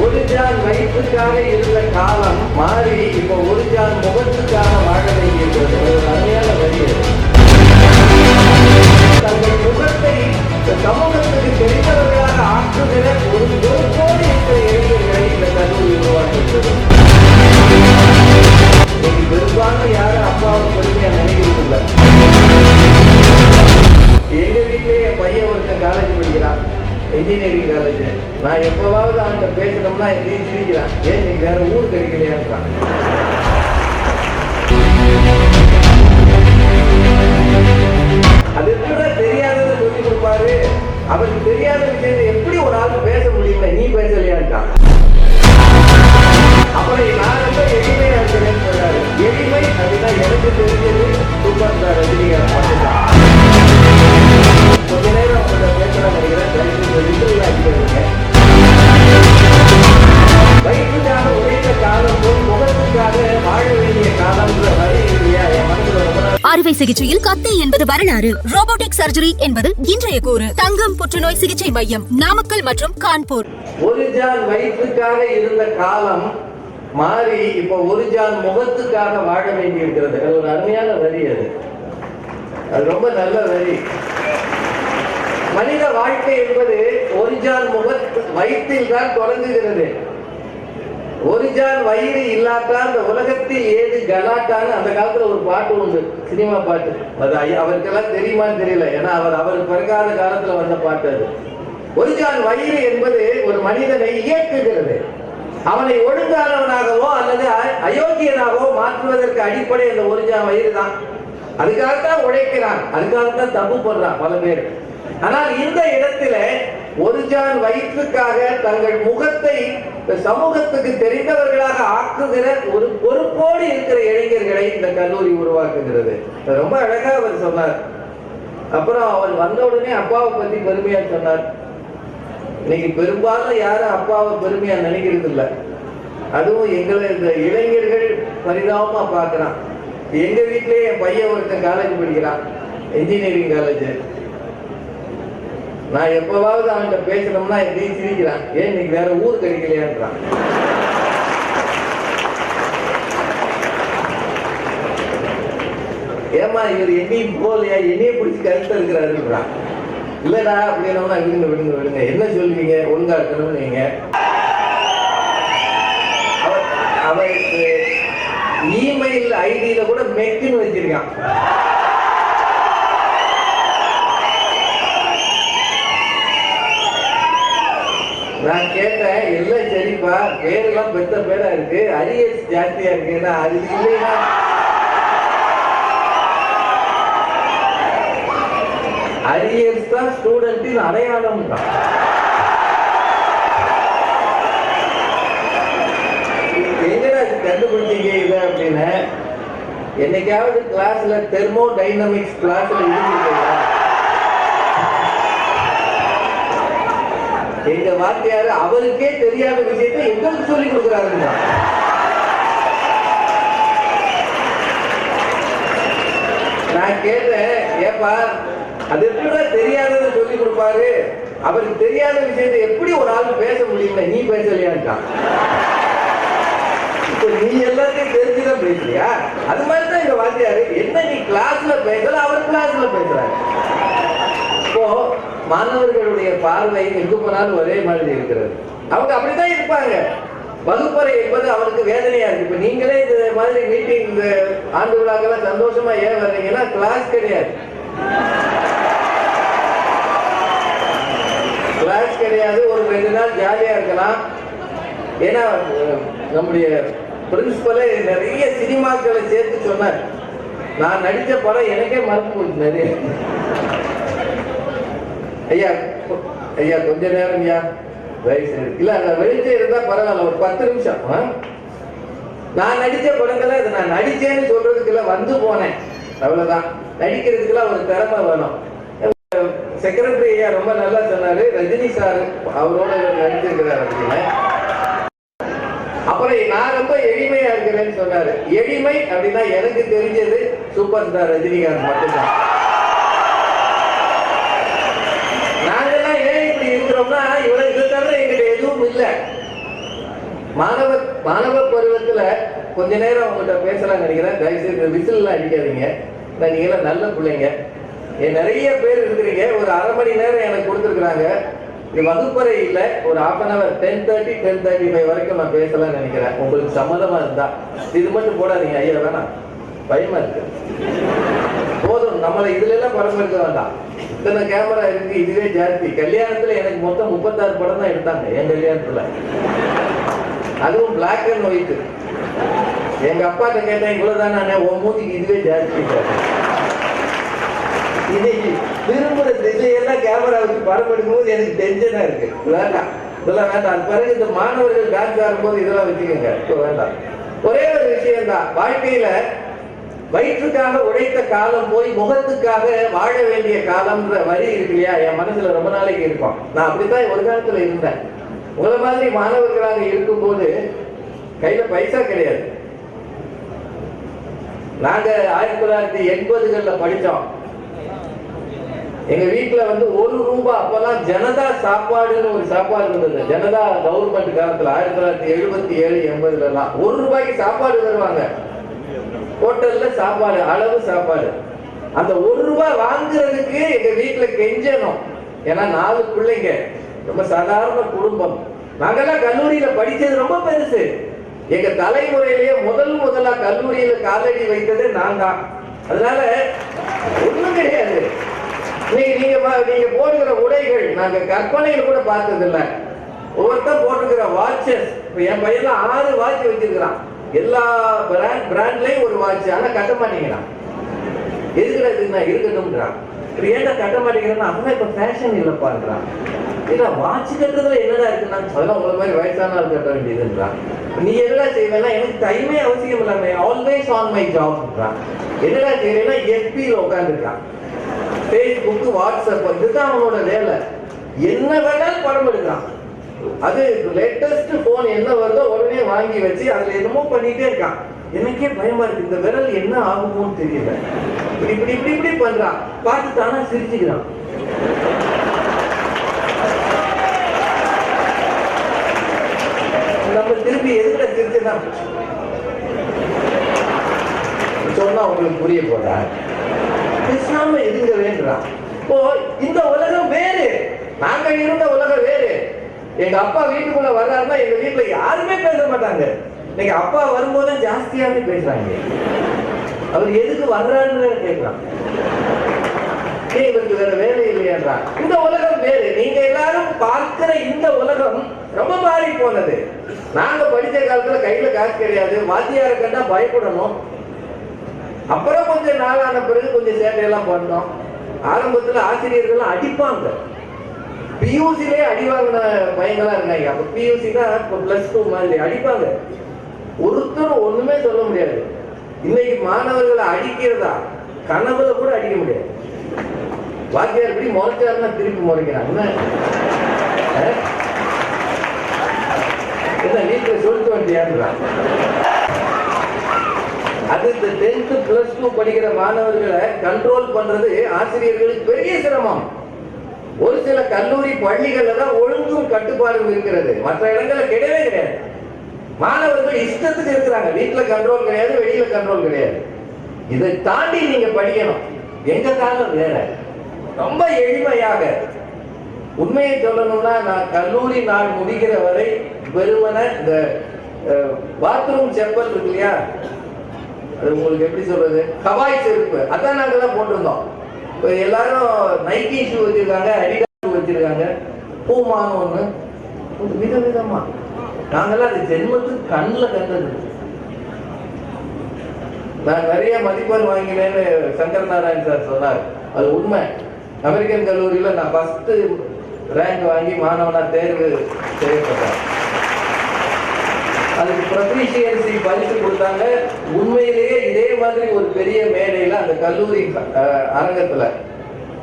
ஒரு ஜான் வயிற்றுக்காக இருந்த காலம் மாறி இப்போ ஒரு ஜான் முகத்துக்காக வாழ வேண்டியிருக்கிறது ஒரு அருமையான வரி. தங்கள் முகத்தை சமூகத்துக்கு தெரிந்தவர்களாக ஆற்றுகிற ஒரு பொறுப்போடு இருக்கிற இளைஞர்களை இந்த கல்லூரி உருவாக்குகிறது. இன்னைக்கு யாரும் அப்பாவும் அவருக்கு தெரியாத விஷயத்தை எப்படி ஒரு ஆள் பேச முடியல நீ பேசலையான்ட்டான் அப்புறம் நான் ரொம்ப எளிமையா இருக்கிறேன்னு சொன்னாரு எளிமை அப்படின்னா எனக்கு தெரிஞ்சது. சூப்பர் ஸ்டார் ரஜினிகாந்த் மட்டும்தான். கொஞ்ச நேரம் நினைக்கிறேன். வயிற்றுக்காக உழைத்த காலம் போல் அறுவை சிகிச்சையில் கத்தை என்பது வரலாறு. ரோபோட்டிக் சர்ஜரி என்பது இன்றைய கூறு. தங்கம் புற்றுநோய் சிகிச்சை மையம் நாமக்கல் மற்றும் கான்பூர். ஒரு ஜான் வயிற்றுக்காக இருந்த காலம் மாறி இப்போ ஒரு ஜான் முகத்துக்காக வாழ வேண்டி இருக்கிறது அது ஒரு அருமையான வரி அது. அது ரொம்ப நல்ல வரி. மனித வாழ்க்கை என்பது ஒரு ஜான் முகத்து வயிற்றில் தான் தொடங்குகிறது. ஒரு ஜான் வயிறு இல்லாட்டா அந்த உலகத்தில் ஏது கலாட்டான்னு அந்த காலத்துல ஒரு பாட்டு உண்டு சினிமா பாட்டு. அது அவருக்கெல்லாம் தெரியுமான்னு தெரியல. ஏன்னா அவர் அவர் பிறகாத காலத்துல வந்த பாட்டு அது. ஒரு ஜான் வயிறு என்பது ஒரு மனிதனை இயக்குகிறது. அவனை ஒழுங்கானவனாகவோ அல்லது அயோக்கியனாகவோ மாற்றுவதற்கு அடிப்படை அந்த ஒரு ஜான் வயிறு தான். அதுக்காகத்தான் உழைக்கிறான். அதுக்காகத்தான் தப்பு பண்றான் பல பேர். ஆனால் இந்த இடத்துல ஒரு ஜான் வயிற்றுக்காக தங்கள் முகத்தை இந்த சமூகத்துக்கு தெரிந்தவர்களாக ஆக்குகிற ஒரு பொறுப்போடு இருக்கிற இளைஞர்களை இந்த கல்லூரி உருவாக்குகிறது. ரொம்ப அழகா அவர் சொன்னார். அப்புறம் அவர் வந்த உடனே அப்பாவை பத்தி பெருமையா சொன்னார். இன்னைக்கு பெரும்பாலும் யாரும் அப்பாவை பெருமையா நினைக்கிறது இல்ல. அதுவும் எங்களை இந்த இளைஞர்கள் பரிதாபமா பார்க்கறான். எங்க வீட்லயே என் பையன் ஒருத்தன் காலேஜ் படிக்கிறான். இன்ஜினியரிங் காலேஜ் நான் எப்பவாவது அவன்கிட்ட பேசணும்னா எப்படி சிரிக்கிறான். ஏன் இன்னைக்கு வேற ஊர் கிடைக்கலையான்றான். ஏமா இவர் என்னையும் போலையா என்னையே பிடிச்சி கருத்து இருக்கிறாருன்றான் இல்லடா அப்படின்னா விடுங்க விடுங்க விடுங்க. என்ன சொல்லுவீங்க? ஒழுங்கா இருக்கணும்னு நீங்க. அவருக்கு இமெயில் ஐடியில கூட மெக்கின்னு வச்சிருக்கான். நான் கேட்டேன் எல்லாம் சரிப்பா பேரெல்லாம் பெத்த பேரா இருக்கு. அரியர்ஸ் ஜாஸ்தியா இருக்குன்னா அது இல்லைன்னா அரியர்ஸ் தான் ஸ்டூடெண்டின் அடையாளம் தான். எங்கடா இது கண்டுபிடிச்சீங்க இதை அப்படின்னு? என்னைக்காவது கிளாஸ்ல தெர்மோ டைனமிக்ஸ் கிளாஸ்ல இருந்திருக்கீங்களா எங்க வாத்தியார் அவருக்கே தெரியாத விஷயத்தை எங்களுக்கு சொல்லி கொடுக்குறாருங்க. நான் கேட்டேன் ஏப்பா அது எப்படி தெரியாதது சொல்லி கொடுப்பாரு? அவருக்கு தெரியாத விஷயத்தை எப்படி ஒரு ஆள் பேச முடியல நீ பேசலையான்ட்டான் நீ எல்லாத்தையும் தெரிஞ்சுதான் பேசுறியா அது மாதிரி தான் இந்த வாத்தியாரு என்ன நீ கிளாஸ்ல பேசல அவர் கிளாஸ்ல பேசுறாரு. மாணவர்களுடைய பார்வை எங்கு போனாலும் ஒரே மாதிரி இருக்கிறது. அவங்க அப்படித்தான் இருப்பாங்க. வகுப்பறை என்பது அவனுக்கு வேதனையா இருக்கு. இப்ப நீங்களே இந்த மாதிரி மீட்டிங் இந்த ஆண்டு விழாக்கெல்லாம் சந்தோஷமா ஏன் வர்றீங்கன்னா கிளாஸ் கிடையாது. கிளாஸ் கிடையாது. ஒரு ரெண்டு நாள் ஜாலியா இருக்கலாம். ஏன்னா நம்முடைய பிரின்சிபலே நிறைய சினிமாக்களை சேர்த்து சொன்னார். நான் நடித்த படம் எனக்கே மறந்து போச்சு நிறைய. ஐயா ஐயா கொஞ்ச நேரம் ஐயா. வயசு இல்ல அந்த வெளிச்சம் இருந்தா பரவாயில்ல ஒரு பத்து நிமிஷம். நான் நடிச்ச படங்களை இது நான் நடிச்சேன்னு சொல்றதுக்கு வந்து போனேன். அவ்வளவுதான். நடிக்கிறதுக்குலாம் ஒரு திறமை வேணும். செக்ரட்டரி ஐயா ரொம்ப நல்லா சொன்னாரு. ரஜினி சார் அவரோட இவர் நடிச்சிருக்கிறார் அப்படின்னு. அப்புறம் நான் ரொம்ப எளிமையா இருக்கிறேன்னு சொன்னாரு. எளிமை அப்படின்னா எனக்கு தெரிஞ்சது சூப்பர் ஸ்டார் ரஜினிகாந்த் மட்டும்தான். இல்லை. மாணவ மாணவ பருவத்துல கொஞ்ச நேரம் அவங்கள்ட்ட பேசலாம் நினைக்கிறேன். தயவுசெய்து விசில்லாம் அடிக்காதீங்க. நான் நீங்களாம் நல்ல பிள்ளைங்க. ஏன் நிறைய பேர் இருக்கிறீங்க. ஒரு அரை மணி நேரம் எனக்கு கொடுத்துருக்குறாங்க. இது வகுப்பறை இல்லை. ஒரு half an hour ten thirty ten thirty five வரைக்கும் நான் பேசலாம்னு நினைக்கிறேன். உங்களுக்கு சம்மதமா இருந்தா. இது மட்டும் போடாதீங்க. ஐயா வேணாம். பயமா இருக்கு. போதும் நம்மளை இதுல எல்லாம் படம் எடுக்க வேண்டாம். இத்தனை கேமரா இருக்கு இதுவே ஜாஸ்தி. கல்யாணத்துல எனக்கு மொத்தம் முப்பத்தாறு படம் தான் எடுத்தாங்க என் கல்யாணத்துல. அதுவும் பிளாக் அண்ட் ஒயிட் எங்க அப்பாட்ட கேட்டேன் இவ்வளவுதானே உன் மூஞ்சிக்கு இதுவே ஜாஸ்தி. இன்னைக்கு திரும்புற திசையெல்லாம் கேமரா வச்சு படம் எடுக்கும்போது எனக்கு டென்ஷனா இருக்கு. வேண்டாம் இதெல்லாம் வேண்டாம். அது பிறகு இந்த மாணவர்கள் டான்ஸ் ஆடும்போது இதெல்லாம் வச்சுக்கோங்க. இப்போ வேண்டாம். ஒரே ஒரு விஷயம் தான் வாழ்க்கையில வயிற்றுக்காக உழைத்த காலம் போய் முகத்துக்காக வாழ வேண்டிய காலம்ன்ற வரி இருக்கு இல்லையா? என் மனசுல ரொம்ப நாளைக்கு இருக்கும். நான் அப்படித்தான் ஒரு காலத்துல இருந்தேன். உங்களை மாதிரி மாணவர்களாக இருக்கும்போது கையில பைசா கிடையாது. நாங்க ஆயிரத்தி தொள்ளாயிரத்தி எண்பதுகள்ல படிச்சோம். எங்க வீட்டுல வந்து ஒரு ரூபாய் அப்பெல்லாம் ஜனதா சாப்பாடுன்னு ஒரு சாப்பாடு இருந்தது. ஜனதா கவர்மெண்ட் காலத்துல ஆயிரத்தி தொள்ளாயிரத்தி எழுபத்தி ஏழு எண்பதுல எல்லாம் ஒரு ரூபாய்க்கு சாப்பாடு தருவாங்க. ஹோட்டல்ல சாப்பாடு அளவு சாப்பாடு. அந்த ஒரு ரூபாய் வாங்குறதுக்கு எங்க வீட்டுல கெஞ்சணும். ஏன்னா நாலு பிள்ளைங்க ரொம்ப சாதாரண குடும்பம். நாங்கெல்லாம் கல்லூரியில படிச்சது ரொம்ப பெருசு. எங்க தலைமுறையிலேயே முதல் முதலா கல்லூரியில காலடி வைத்தது நான் தான் அதனால ஒண்ணும் கிடையாது. நீங்க நீங்க பா- நீங்க போடுகிற உடைகள் நாங்க கற்பனையில கூட பார்த்தது இல்லை ஒவ்வொருத்தர் போட்டுக்கிற வாட்சஸ் என் பையன் ஆறு வாட்ச் வச்சிருக்கிறான். எல்லா பிராண்ட் பிராண்ட்லயும் ஒரு வாட்ச். ஆனா கட்ட மாட்டேங்கிறான். எதுக்குடா இது நான் இருக்கட்டும்ன்றான். இப்ப ஏன்டா கட்ட மாட்டேங்கிறேன்னா அப்பதான் இப்ப ஃபேஷன் இல்லப்பான்றான் இல்ல வாட்ச் கட்டுறதுல என்னடா இருக்குன்னா அதெல்லாம் உங்களை மாதிரி வயசான ஆள் கட்ட வேண்டியதுன்றான் நீ என்னடா செய்வேன்னா எனக்கு டைமே அவசியம் இல்லாம ஆல்வேஸ் ஆன் மை ஜாப்ன்றான் என்னடா செய்யறேன்னா எஃபியில் உட்காந்துருக்கான் ஃபேஸ்புக் வாட்ஸ்அப் இதுதான் அவனோட வேலை. என்ன வேணாலும் படம் எடுக்கிறான். அது லேட்டஸ்ட் போன் என்ன வருதோ உடனே வாங்கி வச்சு அதுல என்னமோ பண்ணிட்டே இருக்கான். எனக்கே பயமா இருக்கு இந்த விரல் என்ன ஆகுமோன்னு தெரியல. இப்படி இப்படி இப்படி இப்படி பண்றான். பார்த்து தானா சிரிச்சுக்கிறான். நம்ம திருப்பி எதுல சிரிச்சுதான் சொன்னா உங்களுக்கு புரிய போறா பேசாம இருங்க வேண்டாம் இப்போ இந்த உலகம் வேறு. நாங்க இருந்த உலகம் வேறு. எங்க அப்பா வீட்டுக்குள்ள வர்றாருன்னா எங்க வீட்டுல யாருமே பேச மாட்டாங்க. இன்னைக்கு அப்பா வரும்போது ஜாஸ்தியாவே பேசுறாங்க. அவர் எதுக்கு வர்றாருன்னு கேட்கிறான் ஏய், இவருக்கு வேற வேலை இல்லையான்றான் இந்த உலகம் வேறு. நீங்க எல்லாரும் பார்க்கிற இந்த உலகம் ரொம்ப மாறி போனது. நாங்க படித்த காலத்துல கையில காசு கிடையாது. வாத்தியார கண்டா பயப்படணும். அப்புறம் கொஞ்சம் நாளான பிறகு கொஞ்சம் சேவையெல்லாம் பண்ணோம் ஆரம்பத்துல ஆசிரியர்கள் அடிப்பாங்க. பியூசிலே அடி வாங்கின பையங்களா இருக்காங்க. அப்ப பியூசி தான் இப்போ பிளஸ் டூ மாதிரி அடிப்பாங்க. ஒருத்தரும் ஒண்ணுமே சொல்ல முடியாது. இன்னைக்கு மாணவர்களை அடிக்கிறதா கனவுல கூட அடிக்க முடியாது. வாத்தியார் எப்படி முறைச்சாருன்னா திருப்பி முறைக்கிறாங்க என்ன? அஹ்? என்ன வீட்டுல சொல்லிட்டு வண்டியான்றான் அது இந்த டென்த் பிளஸ் டூ படிக்கிற மாணவர்களை கண்ட்ரோல் பண்றது ஆசிரியர்களுக்கு பெரிய சிரமம். ஒரு சில கல்லூரி பள்ளிகள்ல தான் ஒழுங்கும் கட்டுப்பாடும் இருக்கிறது. மற்ற இடங்கள்ல கிடையவே கிடையாது. மாணவர்கள் இஷ்டத்துக்கு இருக்கிறாங்க. வீட்டுல கண்ட்ரோல் கிடையாது வெளியில கண்ட்ரோல் கிடையாது. இதை தாண்டி நீங்க படிக்கணும். எங்க காலம் வேற? ரொம்ப எளிமையாக. உண்மையை சொல்லணும்னா நான் கல்லூரி நாள் முடிகிற வரை வெறுமன இந்த பாத்ரூம் செப்பல் இருக்கு இல்லையா? அது உங்களுக்கு எப்படி சொல்றது? ஹவாய் செருப்பு. அதான் நாங்க தான் போட்டிருந்தோம். எல்லாரும் நைக்கி ஷூ வச்சிருக்காங்க அடிடா ஷூ வச்சிருக்காங்க. பூமான்னு ஒண்ணு. ஒரு விதவிதமா நாங்கெல்லாம் அது ஜென்மத்துக்கு கண்ணில் கண்டது. நான் நிறைய மதிப்பெண் வாங்கினேன்னு சங்கர் நாராயண் சார் சொன்னார். அது உண்மை. அமெரிக்கன் கல்லூரியில நான் ஃபர்ஸ்ட் ரேங்க் வாங்கி மாணவனாக தேர்வு செய்யப்பட்டேன். அதுக்கு ப்ரொஃபிஷியன்சி பரிசு கொடுத்தாங்க. உண்மையிலேயே இதே மாதிரி ஒரு பெரிய மேடையில அந்த கல்லூரி அரங்கத்தில் அரங்கத்துல.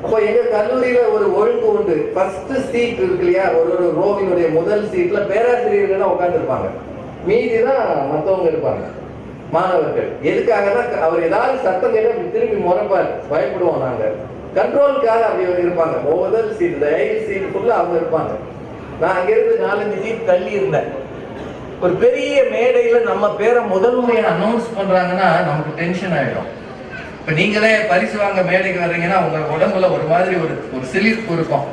அப்போ எங்க கல்லூரியில ஒரு ஒழுங்கு உண்டு. ஃபர்ஸ்ட் சீட் இருக்கு இல்லையா? ஒரு ஒரு ரோவினுடைய முதல் சீட்ல பேராசிரியர்கள் உட்காந்துருப்பாங்க மீதி தான் மற்றவங்க இருப்பாங்க. மாணவர்கள். எதுக்காக தான் அவர் ஏதாவது சத்தம் கேட்டா திரும்பி முறைப்பார். பயப்படுவோம் நாங்க. கண்ட்ரோலுக்காக அப்படி இருப்பாங்க. முதல் சீட் இந்த சீட் ஃபுல்லா அவங்க இருப்பாங்க. நான் அங்கிருந்து நாலஞ்சு சீட் தள்ளி இருந்தேன். ஒரு பெரிய மேடையில நம்ம பேரை முதல் முறையை அனௌன்ஸ் பண்றாங்கன்னா நமக்கு டென்ஷன் ஆயிடும். இப்ப நீங்களே பரிசு வாங்க மேடைக்கு வர்றீங்கன்னா உங்க உடம்புல ஒரு மாதிரி ஒரு ஒரு சிலிர்ப்பு இருக்கும்.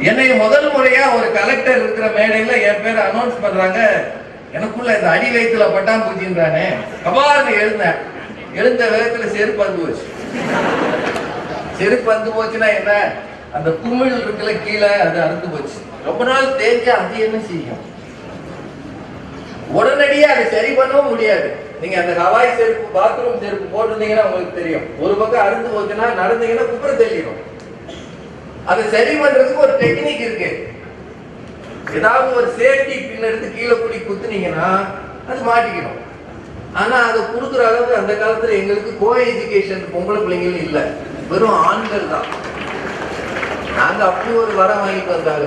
என்னை முதல் முறையா ஒரு கலெக்டர் இருக்கிற மேடையில என் பேரை அனௌன்ஸ் பண்றாங்க. எனக்குள்ள இந்த அடி வயிற்றுல பட்டாம்பூச்சின்றானே. கபார்னு எழுந்தேன். எழுந்த விதத்துல செருப்பு வந்து போச்சு. செருப்பு வந்து போச்சுன்னா என்ன? அந்த குமிழ் இருக்குல்ல கீழே அது அறுத்து போச்சு. ரொம்ப நாள் தேஞ்சா அது என்ன செய்யும்? உடனடியே அதை சரி பண்ணவும் முடியாது. நீங்க அந்த ஹவாய் செருப்பு பாத்ரூம் செருப்பு போட்டிருந்தீங்கன்னா உங்களுக்கு தெரியும். ஒரு பக்கம் அறுந்து போச்சுன்னா நடந்தீங்கன்னா குப்புற தெளியும் அதை சரி பண்றதுக்கு ஒரு டெக்னிக் இருக்கு. ஏதாவது ஒரு சேஃப்டி பின் எடுத்து கீழே கூடி குத்துனீங்கன்னா அது மாட்டிக்கணும் ஆனா அதை கொடுக்குற அளவுக்கு அந்த காலத்துல எங்களுக்கு கோ எஜுகேஷன் பொம்பளை பிள்ளைங்களும் இல்லை. வெறும் ஆண்கள் தான். நாங்க அப்படி ஒரு வரம் வாங்கிட்டு வந்தாங்க